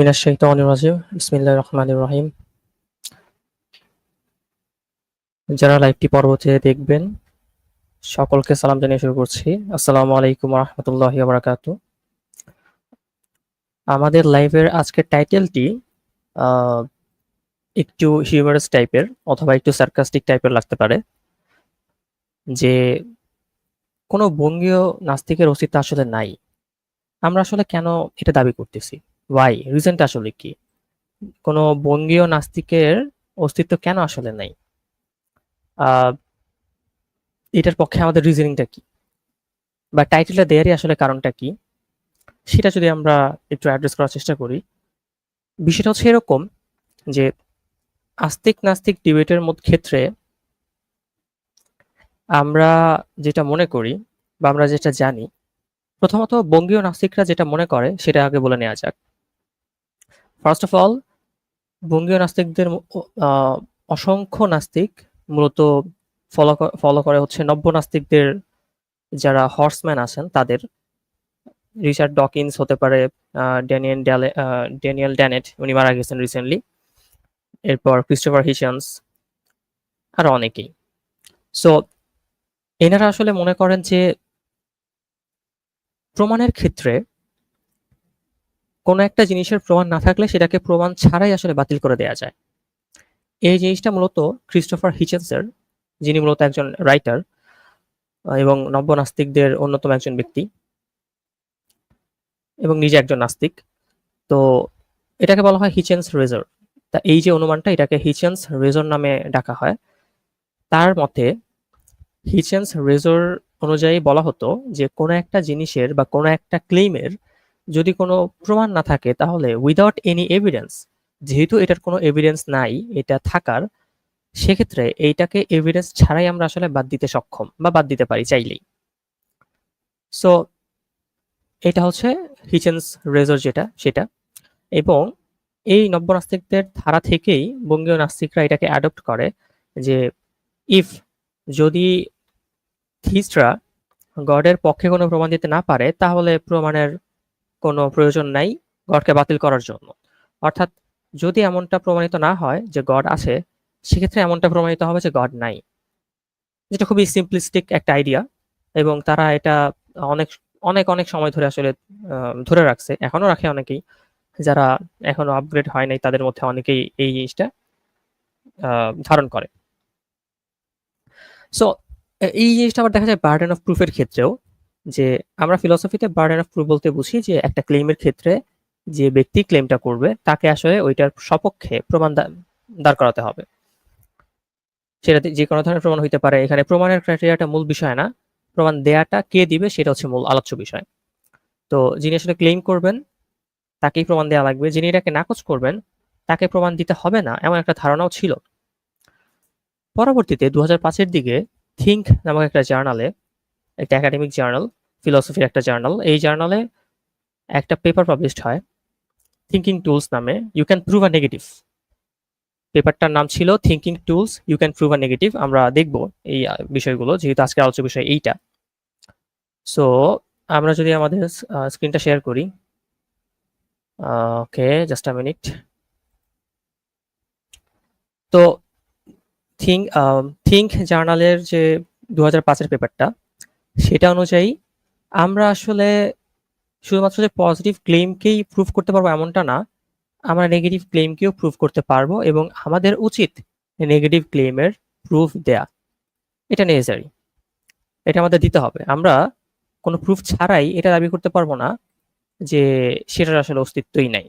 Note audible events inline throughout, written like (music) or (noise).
মিনাশ শাইতানির রাজিম বিসমিল্লাহির রহমানির রহিম যারা লাইভটি পরবর্তীতে দেখবেন, সকলকে সালাম জানিয়ে শুরু করছি। আসসালামু আলাইকুম রহমতুল্লাহি আমাদের লাইভের আজকের টাইটেলটি একটু হিউমারাস টাইপের অথবা একটু সার্কাস্টিক টাইপের লাগতে পারে। যে কোনো বঙ্গীয় নাস্তিকের অস্তিত্ব আসলে নাই। আমরা আসলে কেন এটা দাবি করতেছি? ওয়াই রিজনটা আসলে কি? কোনো বঙ্গীয় নাস্তিকের অস্তিত্ব কেন আসলে নাই? এটার পক্ষে আমাদের রিজনিংটা কি? বা টাইটেলটা দেয়ারই আসলে কারণটা কি? সেটা যদি আমরা একটু অ্যাড্রেস করার চেষ্টা করি, বিষয়টা হচ্ছে এরকম যে আস্তিক নাস্তিক ডিবেটের মধ্যে ক্ষেত্রে আমরা যেটা মনে করি বা আমরা যেটা জানি, প্রথমত বঙ্গীয় নাস্তিকরা যেটা মনে করে সেটা আগে বলে নেওয়া যাক। ফার্স্ট অফ অল বঙ্গীয় নাস্তিকদের অসংখ্য নাস্তিক মূলত ফলো ফলো করে হচ্ছে নব্য নাস্তিকদের যারা হর্সম্যান আছেন তাদের। রিচার্ড ডকিন্স হতে পারে ড্যানিয়েল ড্যালে ড্যানিয়েল ড্যানেট উনি মারা গেছেন রিসেন্টলি এরপর ক্রিস্টোফার হিশান্স আর অনেকেই। সো এনারা আসলে মনে করেন যে প্রমাণের ক্ষেত্রে কোনো একটা জিনিসের প্রমাণ না থাকলে সেটাকে প্রমাণ ছাড়াই আসলে বাতিল করে দেওয়া যায়। এই জিনিসটা মূলত ক্রিস্টোফার হিচেন্সের যিনি মূলত একজন রাইটার এবং নব্য নাস্তিকদের অন্যতম একজন ব্যক্তি, এবং নিজে একজন নাস্তিক। তো এটাকে বলা হয় হিচেন্স রেজর তা এই যে অনুমানটা, এটাকে হিচেন্স রেজর নামে ডাকা হয়। তার মতে হিচেন্স রেজর অনুযায়ী বলা হতো যে কোনো একটা জিনিসের বা কোনো একটা ক্লেইমের যদি কোনো প্রমাণ না থাকে, তাহলে উইদাউট এনি এভিডেন্স যেহেতু এটার কোনো এভিডেন্স নাই, এটা থাকার, সেক্ষেত্রে এইটাকে এভিডেন্স ছাড়াই আমরা আসলে বাদ দিতে সক্ষম বা বাদ দিতে পারি চাইলেই। সো এটা হচ্ছে হিচেন্স রেজর যেটা, সেটা। এবং এই নব্য নাস্তিকদের ধারা থেকেই বঙ্গীয় নাস্তিকরা এটাকে অ্যাডপ্ট করে যে ইফ যদি থিস্টরা গডের পক্ষে কোনো প্রমাণ দিতে না পারে, তাহলে প্রমাণের কোনো প্রয়োজন নাই গডকে বাতিল করার জন্য। অর্থাৎ যদি এমনটা প্রমাণিত না হয় যে গড আছে, সেক্ষেত্রে এমনটা প্রমাণিত হবে যে গড নাই। যেটা খুবই সিম্পলিস্টিক একটা আইডিয়া এবং তারা এটা অনেক অনেক অনেক সময় ধরে আসলে ধরে রাখছে এখনও রাখে অনেকেই। যারা এখনও আপগ্রেড হয় নাই, তাদের মধ্যে অনেকেই এই জিনিসটা ধারণ করে। সো এই জিনিসটা আবার দেখা যায় বার্ডেন অফ প্রুফের ক্ষেত্রেও। যে আমরা ফিলসফিতে বার্ডেন অফ প্রুফ বলতে বুঝি যে একটা ক্লেমের ক্ষেত্রে যে ব্যক্তি ক্লেমটা করবে, তাকে আসলে ওইটার সপক্ষে প্রমাণ দাঁড় করাতে হবে। সেটা যে কোনো ধরনের প্রমাণ হইতে পারে। এখানে প্রমাণের ক্রাইটেরিয়াটা মূল বিষয় না। প্রমাণ দেয়াটা কে দিবে সেটা হচ্ছে মূল আলোচ্য বিষয়। তো যিনি আসলে ক্লেম করবেন, তাকেই প্রমাণ দেওয়া লাগবে। যিনি এটাকে নাকচ করবেন, তাকে প্রমাণ দিতে হবে না, এমন একটা ধারণাও ছিল। পরবর্তীতে দু হাজার পাঁচের দিকে থিঙ্ক নামক একটা জার্নালে একটা একাডেমিক জার্নাল ফিলসফির একটা জার্নাল এই জার্নালে একটা পেপার পাবলিশড হয় থিঙ্কিং টুলস নামে। You can prove a negative পেপারটার নাম ছিল thinking tools you can prove a negative আমরা দেখব এই বিষয়গুলো, যেহেতু আজকের আলোচ্য বিষয় এইটা। সো আমরা যদি আমাদের স্ক্রিনটা শেয়ার করি। ওকে জাস্ট আ মিনিট তো থিঙ্ক থিঙ্ক জার্নালের যে দু হাজার পাঁচের পেপারটা সেটা অনুযায়ী আমরা আসলে শুধুমাত্র যে পজিটিভ ক্লেমকেই প্রুভ করতে পারব এমনটা না, আমরা নেগেটিভ ক্লেমকেও প্রুভ করতে পারব এবং আমাদের উচিত নেগেটিভ ক্লেমের প্রুফ দেয়া। এটা নেসেসারি এটা আমাদের দিতে হবে। আমরা কোনো প্রুফ ছাড়াই এটা দাবি করতে পারব না যে সেটার আসলে অস্তিত্বই নাই।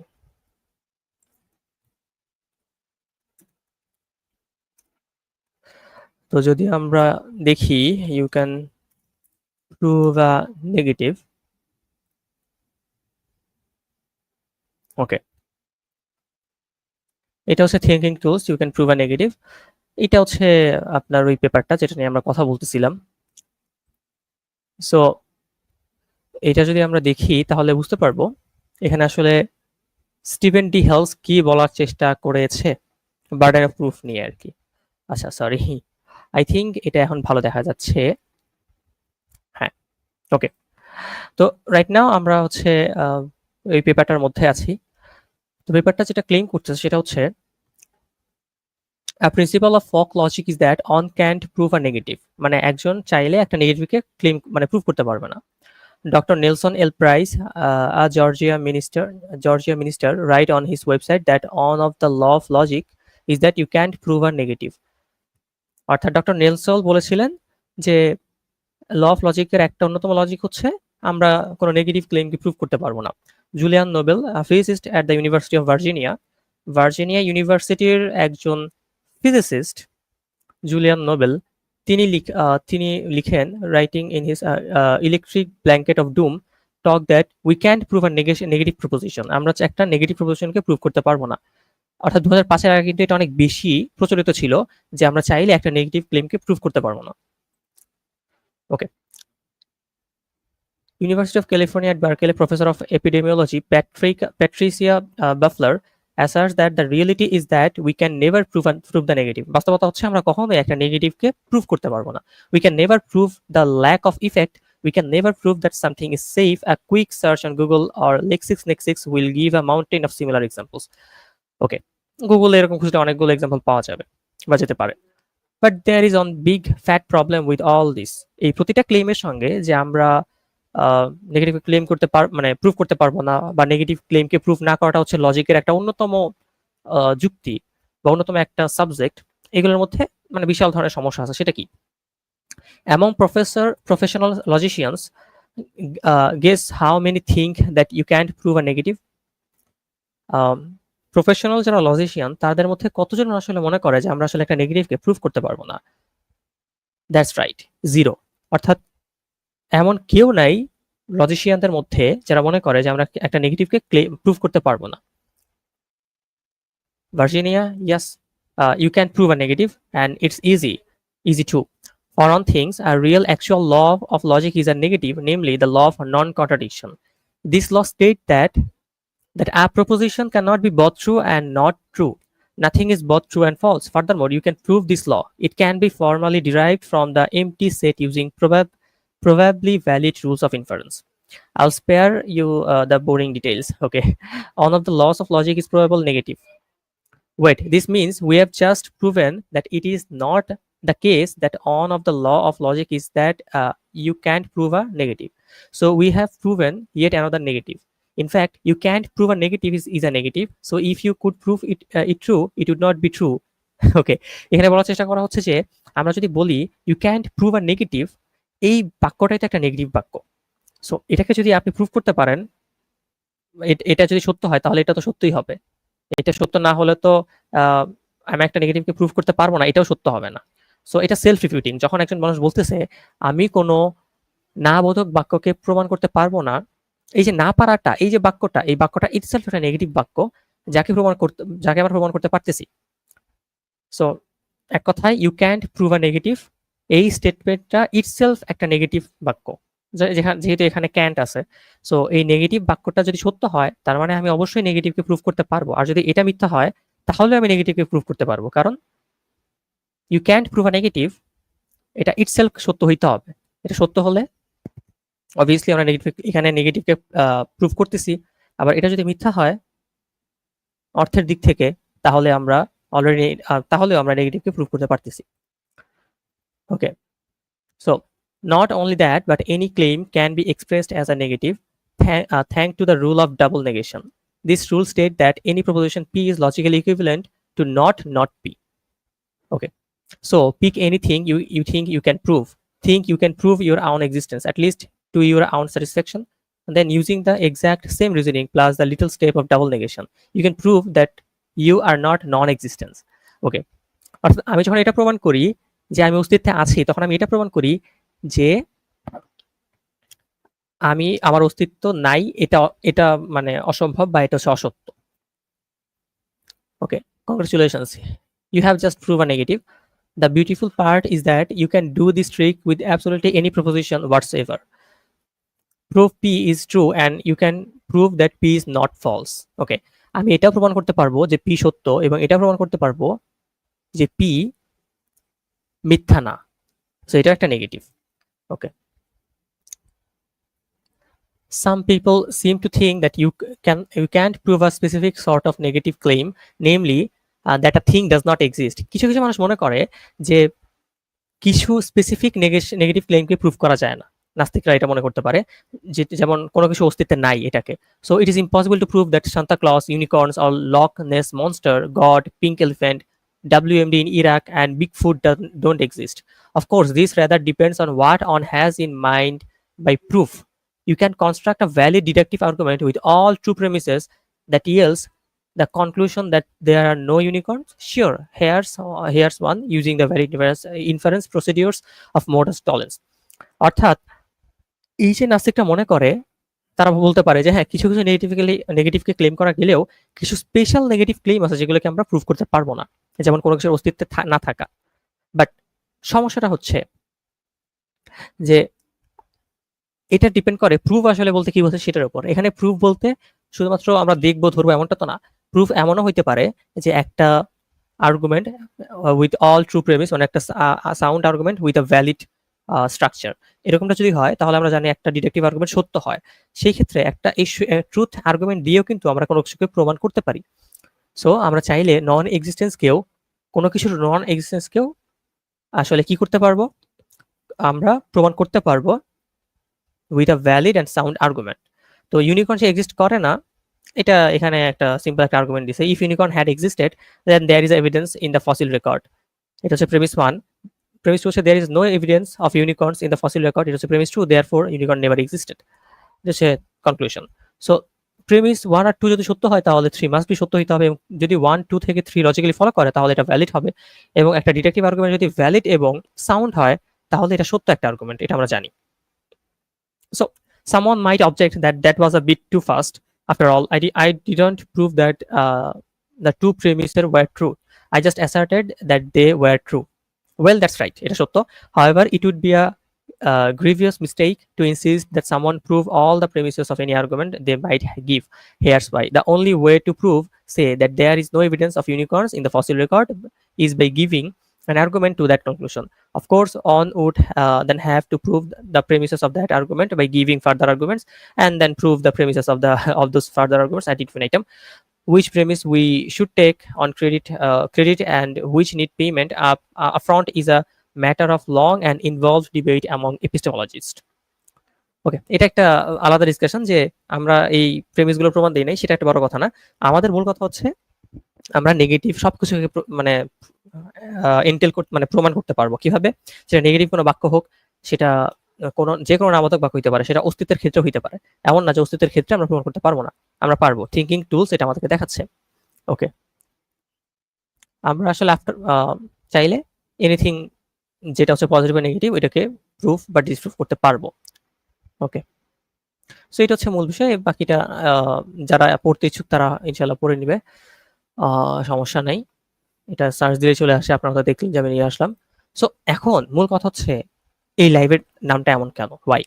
তো যদি আমরা দেখি you can prove a negative okay এটা হচ্ছে thinking tools you can prove a negative এটা হচ্ছে আপনার ওই পেপারটা যেটা নিয়ে আমরা কথা বলতেছিলাম। সো এটা যদি আমরা দেখি, তাহলে বুঝতে পারব, এখানে আসলে স্টিভেন ডি হেলস কি বলার চেষ্টা করেছে? বার্ডেন অফ প্রুফ নিয়ে আর কি। আচ্ছা সরি আই থিঙ্ক এটা এখন ভালো দেখা যাচ্ছে। ওকে তো রাইট নাও আমরা হচ্ছে এই পেপারটার মধ্যে আছি। তো পেপারটা যেটা ক্লেম করছে সেটা হচ্ছে, a principle of folk logic is that on can't prove a negative. মানে একজন চাইলে একটা নেগেটিভকে ক্লেম মানে প্রুভ করতে পারবে না। Doctor Nelson L Price a Georgia minister Georgia minister write on his website that one of the law of logic is that you can't prove a negative অর্থাৎ doctor Nelson বলেছিলেন যে law of লজিকের একটা অন্যতম logic হচ্ছে, আমরা কোনো negative ক্লেমকে prove করতে পারব না। Julian Noble physicist at the university of Virginia Virginia ইউনিভার্সিটির একজন ফিজিসিস্ট জুলিয়ান নোবেল তিনি তিনি লিখেন writing in his electric blanket of doom talk that we can't prove a negative proposition আমরা একটা নেগেটিভ প্রপোজিশনকে প্রুভ করতে পারব না। অর্থাৎ দু হাজার পাঁচের আগে কিন্তু এটা অনেক বেশি প্রচলিত ছিল যে আমরা চাইলে একটা নেগেটিভ ক্লেমকে প্রুভ করতে পারব না। ওকে University of California at Berkeley professor of epidemiology Patrick, Patricia uh, Buffler asserts that the reality is that we can never prove and prove the negative বাস্তবতা হচ্ছে আমরা কখনোই একটা নেগেটিভকে প্রুভ করতে পারব না we can never prove the lack of effect we can never prove that something is safe a quick search on google or lexisnexis will give a mountain of similar examples ওকে গুগলে এরকম খুঁজলে অনেকগুলো example পাওয়া যাবে বা যেতে পারে but there is one big fat problem with all this এই প্রতিটা ক্লেমের সঙ্গে যে আমরা নেগেটিভ ক্লেম করতে পার মানে প্রুভ করতে পারব না, বা নেগেটিভ ক্লেমকে প্রুভ না করাটা হচ্ছে লজিকের একটা অন্যতম যুক্তি, বা অন্যতম একটা সাবজেক্ট এগুলোর মধ্যে মানে বিশাল ধরনের সমস্যা আছে। সেটা কি? Among professor professional logicians guess how many think that you can't prove a negative professional যারা লজিশিয়ান তাদের মধ্যে কতজন আসলে মনে করে যে আমরা আসলে একটা নেগেটিভকে প্রুভ করতে পারব না? দ্যাটস রাইট জিরো অর্থাৎ এমন কেউ নাই লজিশিয়ানদের মধ্যে যারা মনে করে যে আমরা একটা নেগেটিভকে প্রুভ করতে পারব না। Virginia yes you can prove a negative and it's easy easy to For on things, a real actual law of logic is a negative, namely the law of non-contradiction. This law states that that a proposition cannot be both true and not true. Nothing is both true and false. Furthermore, you can prove this law. It can be formally derived from the empty set using probab probably valid rules of inference. I'll spare you uh, the boring details. (laughs) Okay. One of the laws of logic is probable negative. Wait, this means we have just proven that it is not the case that one of the law of logic is that uh, you can't prove a negative. So we have proven yet another negative. In fact, you can't prove a negative is, is a negative. So if you could prove it, uh, it true, it would not be true. (laughs) Okay এখানে বলার চেষ্টা করা হচ্ছে যে আমরা যদি বলি you can't prove a negative এই বাক্যটাই তো একটা নেগেটিভ বাক্য। সো এটাকে যদি আপনি প্রুভ করতে পারেন এটা যদি সত্য হয় তাহলে এটা তো সত্যই হবে। এটা সত্য না হলে তো আমি একটা নেগেটিভকে প্রুভ করতে পারব না এটাও সত্য হবে না। সো এটা সেলফ রিফিউটিং যখন একজন মানুষ বলতেছে আমি কোনো না বোধক বাক্যকে প্রমাণ করতে পারব না এই যে না পারাটা, এই যে বাক্যটা, এই বাক্যটা ইটসেলফ একটা নেগেটিভ বাক্য যাকে প্রমাণ করতে, যাকে আমরা প্রমাণ করতে পারতেছি। সো এক কথায় you can't prove a negative এই স্টেটমেন্টটা ইটসেলফ একটা নেগেটিভ বাক্য। যেখানে, যেহেতু এখানে ক্যান্ট আছে। সো এই নেগেটিভ বাক্যটা যদি সত্য হয়, তার মানে আমি অবশ্যই নেগেটিভকে প্রুভ করতে পারব। আর যদি এটা মিথ্যা হয়, তাহলে আমি নেগেটিভকে প্রুভ করতে পারব। কারণ you can't prove a negative এটা ইটসেলফ সত্য হইতে হবে। এটা সত্য হলে অবভিয়াসলি আমরা নেগেটিভ এখানে নেগেটিভকে প্রুভ করতেছি আবার এটা যদি মিথ্যা হয় অর্থের দিক থেকে তাহলে আমরা অলরেডি তাহলেও আমরা নেগেটিভকে প্রুভ করতে পারতেছি okay so not only that but any claim can be expressed as a negative th uh, thanks to the rule of double negation this rule states that any proposition p is logically equivalent to not not p okay so pick anything you you think you can prove think you can prove your own existence at least to your own satisfaction, and then using the exact same reasoning plus the little step of double negation, you can prove that you are not non-existence okay. অর্থাৎ আমি যখন এটা প্রমাণ করি যে আমি অস্তিত্বে আছি, তখন আমি এটা প্রমাণ করি যে আমি আমার অস্তিত্ব নাই, এটা এটা মানে অসম্ভব বা এটা হচ্ছে অসত্য। Okay congratulations you have just prove a negative the beautiful part is that you can do this trick with absolutely any proposition whatsoever prove P is true and you can prove that P is not false okay আমি এটাও প্রমাণ করতে পারব যে P সত্য এবং এটা প্রমাণ করতে পারব যে পি মিথ্যা না। সো এটা একটা negative okay some people seem to think that you can you can't prove a specific sort of negative claim namely uh, that a thing does not exist কিছু কিছু মানুষ মনে করে যে কিছু স্পেসিফিক নেগেটিভ ক্লেমকে প্রুভ করা যায় না। নাস্তিকরা এটা মনে করতে পারে যে যেমন কোনো কিছু অস্তিত্বে নাই এটাকে so it is impossible to prove that Santa Claus unicorns or Loch Ness monster God pink elephant WMD in Iraq and Bigfoot don't, don't exist. Of course, this rather depends on what one has in mind by proof. You can construct a valid deductive argument with all true premises that yields the conclusion that there are no unicorns. Sure, here's uh, here's one using the very uh, inference procedures of modus tollens. অর্থাৎ এই যে নাস্তিকটা মনে করে, তারা বলতে পারে যে হ্যাঁ কিছু কিছু নেগেটিভলি নেগেটিভকে ক্লেম করা গেলেও কিছু স্পেশাল নেগেটিভ ক্লেম আছে যেগুলোকে আমরা প্রুভ করতে পারব না, যেমন কোনো কিছুর অস্তিত্বে না থাকা। বাট সমস্যাটা হচ্ছে যে, এটা ডিপেন্ড করে প্রুফ আসলে বলতে কি বলছে সেটার উপর। এখানে প্রুফ বলতে শুধুমাত্র আমরা দেখব, ধরবো এমনটা তো না। প্রুফ এমনও হইতে পারে যে, একটা argument with all true premise মানে একটা sound argument with a valid structure এরকমটা যদি হয়, তাহলে আমরা জানি একটা ডিটেকটিভ আর্গুমেন্ট সত্য হয়। সেই ক্ষেত্রে একটা ট্রুথ আর্গুমেন্ট দিয়েও কিন্তু আমরা কোনো কিছুকে প্রমাণ করতে পারি। সো আমরা চাইলে নন এক্সিস্টেন্সকেও কোনো কিছুর নন এক্সিস্টেন্সকেও আসলে কি করতে পারব? আমরা প্রমাণ করতে পারব with a valid and sound argument তো ইউনিকর্ন সে এক্সিস্ট করে না, এটা এখানে একটা সিম্পল একটা আর্গুমেন্ট দিছে। If unicorn had existed then there is evidence in the fossil record এটা হচ্ছে প্রেমিস ওয়ান প্রেমিস টু হচ্ছে there is no evidence of unicorns in the fossil record এটা হচ্ছে premise two therefore unicorn never existed এটা হচ্ছে conclusion so premise one আর two যদি সত্য হয় তাহলে থ্রি মাস্ট বি সত্য হইতে হবে এবং যদি ওয়ান টু থেকে থ্রি লজিক্যালি ফলো করে তাহলে এটা ভ্যালিড হবে এবং একটা ডিটেকটিভ আর্গুমেন্ট যদি ভ্যালিড এবং সাউন্ড হয় তাহলে এটা সত্য একটা আর্গুমেন্ট এটা আমরা জানি। So someone might object that that was a bit too fast. After all i, di- I didn't prove that uh, the two premises were true. I just asserted that they were true. well that's right এটা সত্য however it would be a uh, grievous mistake to insist that someone prove all the premises of any argument they might give here's why the only way to prove say that there is no evidence of unicorns in the fossil record is by giving an argument to that conclusion of course one would uh, then have to prove the premises of that argument by giving further arguments and then prove the premises of the (laughs) of those further arguments ad infinitum Which premise we should take on credit uh, credit and which need payment. Up uh, upfront is a matter of long and involved debate among epistemologists. Okay এটা একটা আলাদা discussion যে আমরা এই প্রেমিসগুলো প্রমাণ দিই নাই সেটা একটা বড় কথা না। আমাদের মূল কথা হচ্ছে আমরা নেগেটিভ সবকিছুকে মানে এন্টেল মানে প্রমাণ করতে পারব। কীভাবে? সেটা নেগেটিভ কোনো বাক্য হোক সেটা কোনো যে কোনো নামতক বাক্য হইতে পারে সেটা অস্তিত্বের ক্ষেত্রে হইতে পারে। এমন না যে অস্তিত্বের ক্ষেত্রে আমরা প্রমাণ করতে পারব না। আমরা পারব। থিঙ্কিং টুলস এটা আমাদেরকে দেখাচ্ছে। ওকে আমরা আসলে আফটার চাইলে এনিথিং যেটা হচ্ছে পজিটিভ নেগেটিভ এটাকে প্রুফ বা ডিসপ্রুফ করতে পারব। ওকে সো এটা হচ্ছে মূল বিষয়। বাকিটা যারা পড়তে ইচ্ছুক তারা ইনশাল্লাহ পড়ে নিবে। সমস্যা নাই। এটা সার্চ দিলে চলে আসে, আপনারা দেখলেন যে আমি নিয়ে আসলাম। সো এখন মূল কথা হচ্ছে এই লাইভের নামটা এমন কেন? ওয়াই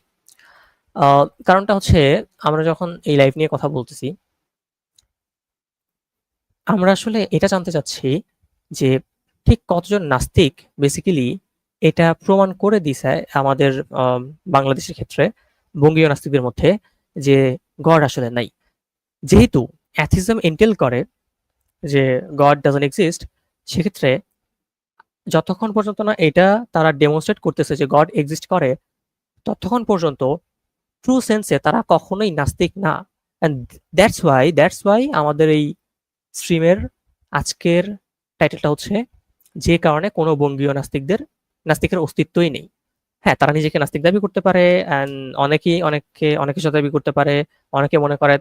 কারণটা হচ্ছে আমরা যখন এই লাইভ নিয়ে কথা বলতেছি আমরা আসলে এটা জানতে চাচ্ছি যে ঠিক কতজন নাস্তিক বেসিক্যালি এটা প্রমাণ করে দিছে আমাদের আম, বাংলাদেশের ক্ষেত্রে বঙ্গীয় নাস্তিকদের মধ্যে যে গড আসলে নাই। যেহেতু অ্যাথিজম এন্টেল করে যে গড ডাজন এক্সিস্ট সেক্ষেত্রে যতক্ষণ পর্যন্ত না এটা তারা ডেমনস্ট্রেট করতেছে যে গড এক্সিস্ট করে ততক্ষণ পর্যন্ত ট্রু সেন্সে তারা কখনোই নাস্তিক না। And that's why that's why আমাদের এই স্ট্রিমের আজকের টাইটেলটা হচ্ছে, যে কারণে কোনো বঙ্গীয় নাস্তিকদের, নাস্তিকের অস্তিত্বই নেই। হ্যাঁ তারা নিজেকে নাস্তিক দাবি করতে পারে অ্যান্ড অনেকেই অনেকে অনেক কিছু দাবি করতে পারে, অনেকে মনে করে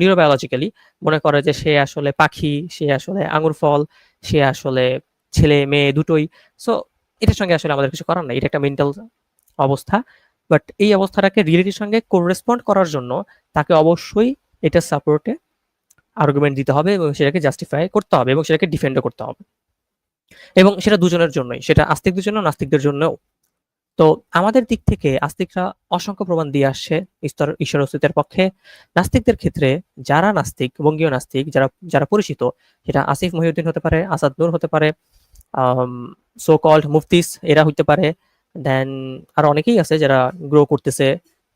নিউরোবায়োলজিক্যালি মনে করে যে সে আসলে পাখি, সে আসলে আঙুর ফল, সে আসলে ছেলে, মেয়ে দুটোই। সো এটার সঙ্গে আসলে আমাদের কিছু করার নাই, এটা একটা মেন্টাল অবস্থা। বাট এই অবস্থাটাকে রিয়েলিটির সঙ্গে কোরেসপন্ড করার জন্য তাকে অবশ্যই এটা সাপোর্টে আর্গুমেন্ট দিতে হবে এবং সেটাকে জাস্টিফাই করতে হবে এবং সেটাকে ডিফেন্ডও করতে হবে। এবং সেটা দুজনের জন্যই, সেটা আস্তিকদের জন্য, নাস্তিকদের জন্যও। তো আমাদের দিক থেকে আস্তিকরা অসংখ্য প্রমাণ দিয়ে আসছে ঈশ্বর ঈশ্বর অস্তিত্বের পক্ষে। নাস্তিকদের ক্ষেত্রে যারা নাস্তিক, বঙ্গীয় নাস্তিক, যারা যারা পরিচিত, সেটা আসিফ মহিউদ্দিন হতে পারে, আসাদ নূর হতে পারে সো কল্ড মুফতিস এরা হতে পারে। দেন আর অনেকেই আছে যারা গ্রো করতেছে।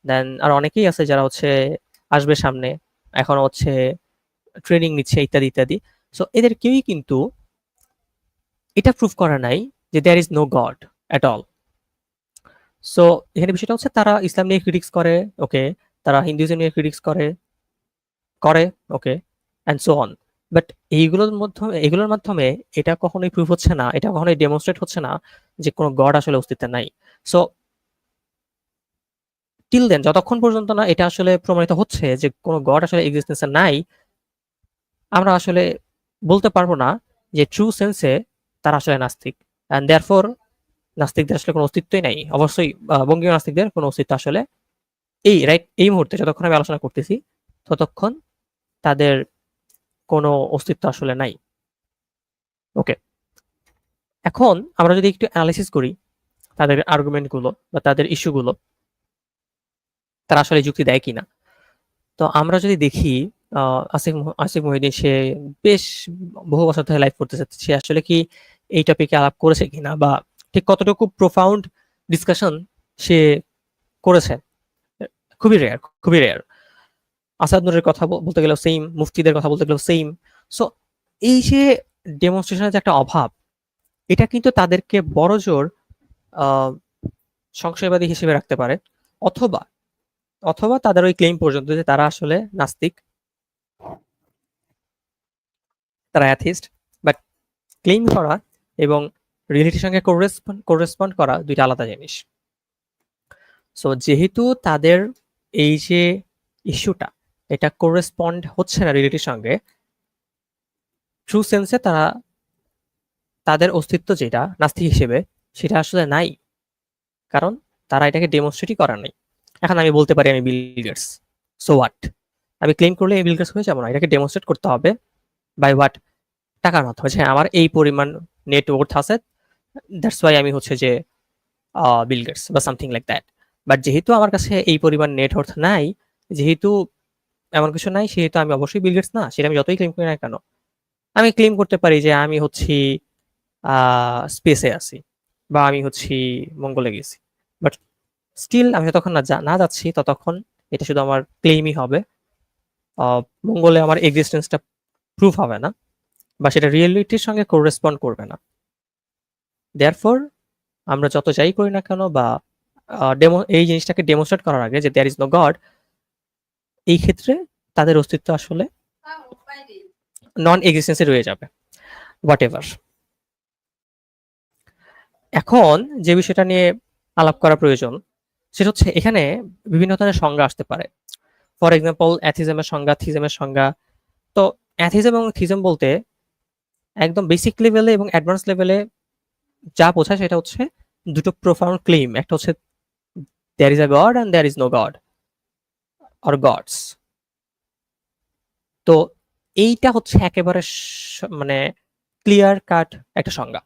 দেন আর অনেকেই আছে যারা হচ্ছে আসবে সামনে। এখন হচ্ছে ট্রেনিং নিচ্ছে ইত্যাদি ইত্যাদি। সো এদের কেউই কিন্তু এটা প্রুভ করা নাই যে there is no God at all so এখানে বিষয়টা হচ্ছে তারা ইসলাম নিয়ে ক্রিটিক্স করে ওকে তারা হিন্দুইজম নিয়ে ক্রিটিক্স করে করে okay and so on but এইগুলোর মাধ্যমে এগুলোর মাধ্যমে এটা কখনোই প্রুফ হচ্ছে না, এটা কখনোই ডেমনস্ট্রেট হচ্ছে না যে কোনো গড আসলে অস্তিত্বে নাই। সো টিল দেন যতক্ষণ পর্যন্ত না এটা আসলে প্রমাণিত হচ্ছে যে কোনো গড আসলে এক্সিস্টেন্সে নাই, আমরা আসলে বলতে পারব না যে ট্রু সেন্সে তারা আসলে নাস্তিক। অ্যান্ড দেয়ার ফর নাস্তিকদের আসলে কোনো অস্তিত্বই নাই। অবশ্যই বঙ্গীয় নাস্তিকদের কোনো অস্তিত্ব আসলে এই রাইট এই মুহূর্তে, যতক্ষণ আমি আলোচনা করতেছি, ততক্ষণ তাদের কোনো অস্তিত্ব আসলে নাই। ওকে এখন আমরা যদি একটু অ্যানালিসিস করি, তাদের আর্গুমেন্টগুলো বা তাদের ইস্যুগুলো তারা আসলে যুক্তি দেয় কিনা? তো আমরা যদি দেখি আসিফ আসিফ মহিউদ্দিন, সে বেশ বহু বছর ধরে লাইভ করতেছে। সে আসলে কি এই টপিকে আলাপ করেছে কিনা বা ঠিক কতটুকু প্রোফাউন্ড ডিসকাশন সে করেছে? খুবই রেয়ার খুবই রেয়ার আসাদ নুরের কথা বলতে গেলেও সেম মুফতিদের কথা বলতে গেলেও সেম সো এই যে ডেমনস্ট্রেশনের যে একটা অভাব, এটা কিন্তু তাদেরকে বড় জোর সংশয়বাদী হিসেবে রাখতে পারে। অথবা অথবা তাদের ওই ক্লেম পর্যন্ত যে তারা আসলে নাস্তিক, তারা অ্যাথিস্ট বাট ক্লেম করা এবং রিয়েলিটির সঙ্গে করেসপন্ড করা দুইটা আলাদা জিনিস। সো যেহেতু তাদের এই যে ইস্যুটা এটা করেসপন্ড হচ্ছে না রিয়েলিটির সঙ্গে। ট্রু সেন্সে তারা, তাদের অস্তিত্ব যেটা, নাস্তিক হিসেবে, সেটা আসলে নাই। কারণ তারা এটাকে ডেমনস্ট্রেটই করার নেই। এখন আমি বলতে পারি আমি বিল গেটস সো হোয়াট আমি ক্লেম করলে বিল গেটস হয়ে যাব না। এটাকে ডেমনস্ট্রেট করতে হবে বাই হোয়াট টাকার মাধ্যমে। যে আমার এই পরিমাণ নেট ওয়ার্থ আছে দ্যাটস ওয়াই আমি হচ্ছে যে বিল গেটস বা সামথিং লাইক দ্যাট বাট যেহেতু আমার কাছে এই পরিমাণ নেট ওয়ার্থ নাই, যেহেতু এমন কিছু নাই সেহেতু আমি অবশ্যই বিল গেটস না, সেটা আমি যতই ক্লেম করি না কেন। আমি ক্লেম করতে পারি যে আমি হচ্ছি স্পেসে আছি বা আমি হচ্ছি মঙ্গলে গেছি। বাট স্টিল আমি যতক্ষণ না না যাচ্ছি, ততক্ষণ এটা শুধু আমার ক্লেমই হবে। মঙ্গলে আমার এক্সিস্টেন্সটা প্রুফ হবে না বা সেটা রিয়েলিটির সঙ্গে করেসপন্ড করবে না। দেয়ারফর আমরা যত যাই করি না কেন বা ডেমো এই জিনিসটাকে ডেমনস্ট্রেট করার আগে যে দেয়ার ইজ নো গড এই ক্ষেত্রে তাদের অস্তিত্ব আসলে নন এক্সিস্টেন্সে রয়ে যাবে। হোয়াট এভার এখন যে বিষয়টা নিয়ে আলাপ করা প্রয়োজন, সেটা হচ্ছে এখানে বিভিন্ন ধরনের সংজ্ঞা আসতে পারে। ফর এক্সাম্পল অ্যাথিজমের সংজ্ঞা থিজমের সংজ্ঞা। তো অ্যাথিজম এবং থিজম বলতে একদম বেসিক লেভেলে এবং অ্যাডভান্স লেভেলে যা বোঝায় সেটা হচ্ছে দুটো প্রোফাউন্ড ক্লেম একটা হচ্ছে there is a God and there is no God or gods তো এইটা হচ্ছে একেবারে মানে ক্লিয়ার কাট একটা সংজ্ঞা।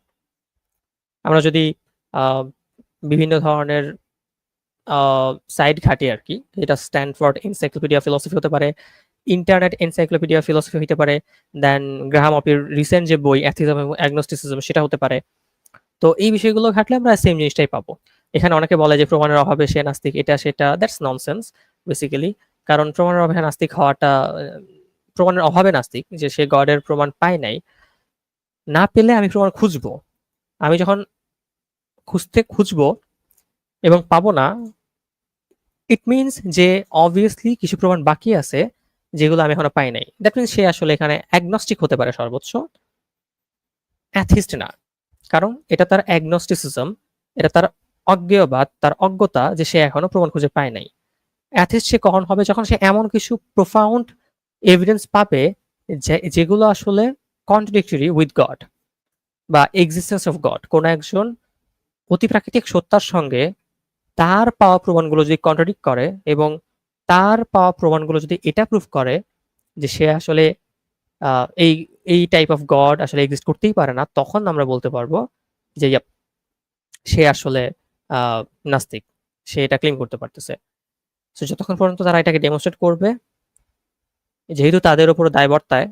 আমরা যদি বিভিন্ন ধরনের সাইট ঘাটি আর কি এটা স্ট্যানফোর্ড এনসাইক্লোপিডিয়া ফিলসফি হতে পারে ইন্টারনেট এনসাইক্লোপিডিয়া ফিলসফি হতে পারে দেন গ্রাহাম অপির রিসেন্ট যে বই অ্যাথিজম এবং অ্যাগনোস্টিসিজম সেটা হতে পারে। তো এই বিষয়গুলো ঘাটলে আমরা সেম জিনিসটাই পাবো। এখানে অনেকে বলে যে প্রমাণের অভাবে সে নাস্তিক, এটা সেটা দ্যাটস ননসেন্স বেসিক্যালি কারণ প্রমাণের অভাবে নাস্তিক হওয়াটা, প্রমাণের অভাবে নাস্তিক, যে সে গডের প্রমাণ পায় নাই, না পেলে আমি প্রমাণ খুঁজবো। আমি যখন খুঁজতে খুঁজবো এবং পাবো না ইট মিনস যে অবভিয়াসলি কিছু প্রমাণ বাকি আছে, যেগুলো আমি এখনও পাই নাই। দ্যাট মিনস সে আসলে এখানে অ্যাগনস্টিক হতে পারে সর্বোচ্চ অ্যাথিস্ট না। কারণ এটা তার অ্যাগনস্টিসিজম এটা তার অজ্ঞেয়বাদ, তার অজ্ঞতা যে সে এখনও প্রমাণ খুঁজে পায় নাই। অ্যাথিস্ট সে কখন হবে? যখন সে এমন কিছু প্রোফাউন্ড এভিডেন্স পাবে যেগুলো আসলে কন্ট্রাডিক্টরি উইথ গড বা এক্সিস্টেন্স অফ গড কোনো একজন অতিপ্রাকৃতিক সত্তার সঙ্গে তার পাওয়া প্রমাণগুলো যদি কন্ট্রাডিক্ট করে এবং তার পাওয়া প্রমাণগুলো যদি এটা প্রুফ করে যে সে আসলে এই এই টাইপ অফ গড আসলে এক্সিস্ট করতেই পারে না, তখন আমরা বলতে পারব যে সে আসলে নাস্তিক। সে এটা ক্লেম করতে পারতেছে। তো যতক্ষণ পর্যন্ত তারা এটাকে ডেমনস্ট্রেট করবে, যেহেতু তাদের উপর দায়বর্তায়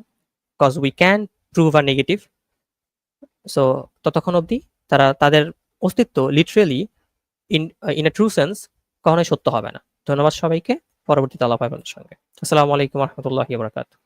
cause we can prove a negative so ততক্ষণ অবধি তারা, তাদের অস্তিত্ব literally in in a true sense কখনোই সত্য হবে না। ধন্যবাদ সবাইকে। পরবর্তীতে আলাপ সঙ্গে। আসসালামু আলাইকুম রহমতুল্লাহি বারাকাতুহু।